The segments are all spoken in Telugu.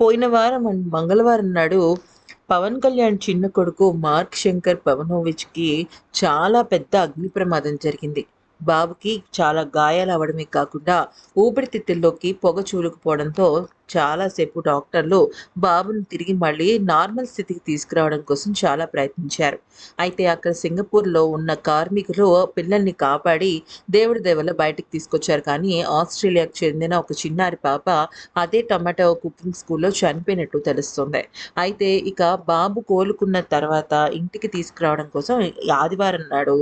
పోయిన వారం మంగళవారం నాడు పవన్ కళ్యాణ్ చిన్న కొడుకు మార్క్ శంకర్ పవనోవిచ్కి చాలా పెద్ద అగ్ని ప్రమాదం జరిగింది. బాబుకి చాలా గాయాలు అవడమే కాకుండా ఊపిరితిత్తుల్లోకి పొగ చూలుకుపోవడంతో చాలాసేపు డాక్టర్లు బాబుని తిరిగి మళ్ళీ నార్మల్ స్థితికి తీసుకురావడం కోసం చాలా ప్రయత్నించారు. అయితే అక్కడ సింగపూర్లో ఉన్న కార్మికులు పిల్లల్ని కాపాడి దేవుడి దేవల బయటకు తీసుకొచ్చారు. కానీ ఆస్ట్రేలియాకు చెందిన ఒక చిన్నారి పాప అదే టమాటో కుకింగ్ స్కూల్లో చనిపోయినట్టు తెలుస్తుంది. అయితే ఇక బాబు కోలుకున్న తర్వాత ఇంటికి తీసుకురావడం కోసం ఆదివారం నాడు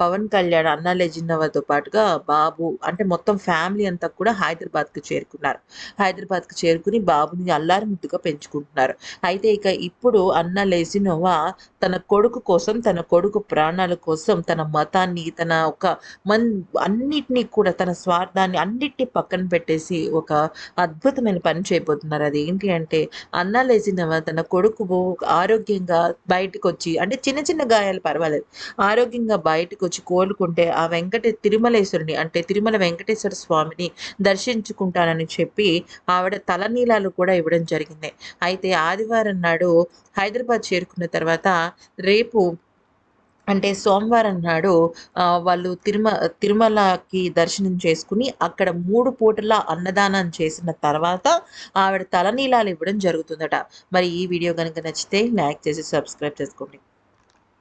పవన్ కళ్యాణ్ అన్నా లెజిన్నవతో పాటుగా బాబు అంటే మొత్తం ఫ్యామిలీ అంతా కూడా హైదరాబాద్కు చేరుకున్నారు. హైదరాబాద్ హైదరాబాద్కి చేరుకుని బాబుని అల్లారి ముద్దుగా పెంచుకుంటున్నారు. అయితే ఇక ఇప్పుడు అన్న లెజినోవా తన కొడుకు కోసం తన కొడుకు ప్రాణాల కోసం తన మతాన్ని తన ఒక మన్ అన్నిటినీ కూడా తన స్వార్థాన్ని అన్నిటినీ పక్కన పెట్టేసి ఒక అద్భుతమైన పని చేయబోతున్నారు. అది ఏంటి అంటే అన్న లెజినోవా తన కొడుకు ఆరోగ్యంగా బయటకు వచ్చి అంటే చిన్న చిన్న గాయాలు పర్వాలేదు. ఆరోగ్యంగా బయటకు వచ్చి కోలుకుంటే ఆ వెంకట తిరుమలేశ్వరుని అంటే తిరుమల వెంకటేశ్వర స్వామిని దర్శించుకుంటానని చెప్పి ఆవిడ తలనీలాలు కూడా ఇవ్వడం జరిగింది. అయితే ఆదివారం నాడు హైదరాబాద్ చేరుకున్న తర్వాత రేపు అంటే సోమవారం నాడు వాళ్ళు తిరుమ తిరుమలకి దర్శనం చేసుకుని అక్కడ మూడు పూటల అన్నదానం చేసిన తర్వాత ఆవిడ తలనీలాలు ఇవ్వడం జరుగుతుందట. మరి ఈ వీడియో కనుక నచ్చితే లైక్ చేసి సబ్స్క్రైబ్ చేసుకోండి.